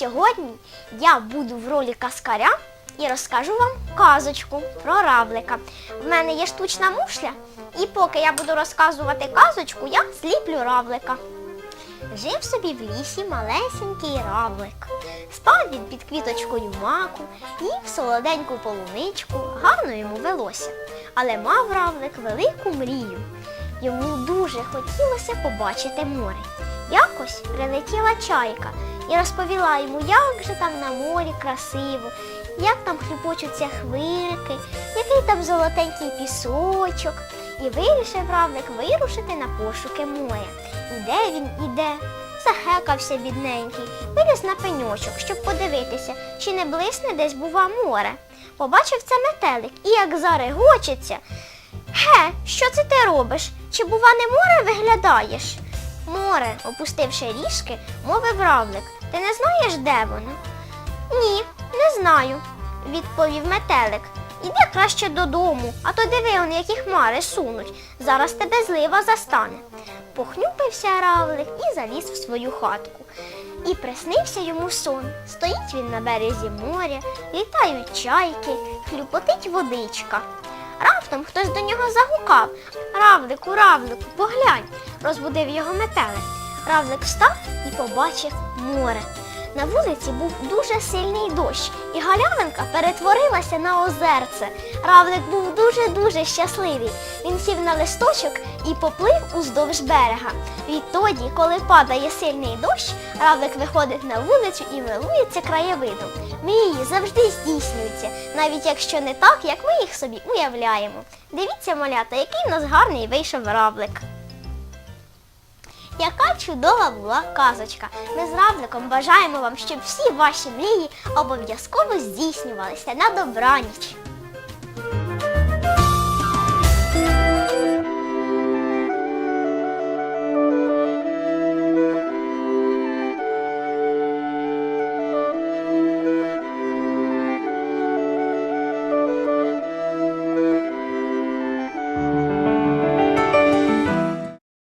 сьогодні я буду в ролі каскаря і розкажу вам казочку про равлика. В мене є штучна мушля, і поки я буду розказувати казочку, я зліплю равлика. Жив собі в лісі малесенький равлик. Спав він під квіточкою маку, їв солоденьку полуничку, гарно йому велося. Але мав равлик велику мрію. Йому дуже хотілося побачити море. Якось прилетіла чайка і розповіла йому, як же там на морі красиво, як там хлюпочуться хвильки, який там золотенький пісочок. І вирішив равлик вирушити на пошуки моря. Іде він, іде, захекався бідненький, виліз на пеньочок, щоб подивитися, чи не блисне десь, бува, море. Побачив це метелик і як зарегочеться. Ге, що це ти робиш? Чи, бува, не море виглядаєш? Море, опустивши ріжки, мовив равлик. Ти не знаєш, де воно? Ні, не знаю, відповів метелик. Іди краще додому, а то диви он, які хмари сунуть. Зараз тебе злива застане. Похнюпився равлик і заліз в свою хатку. І приснився йому сон. Стоїть він на березі моря, літають чайки, хлюпотить водичка. Раптом хтось до нього загукав. Равлику, равлику, поглянь, розбудив його метелик. Равлик встав і побачив море. На вулиці був дуже сильний дощ, і галявинка перетворилася на озерце. Равлик був дуже-дуже щасливий. Він сів на листочок і поплив уздовж берега. Відтоді, коли падає сильний дощ, равлик виходить на вулицю і милується краєвидом. Мрії завжди здійснюються, навіть якщо не так, як ми їх собі уявляємо. Дивіться, малята, який в нас гарний вийшов равлик. Яка чудова була казочка. Ми з равликом бажаємо вам, щоб всі ваші мрії обов'язково здійснювалися на добраніч.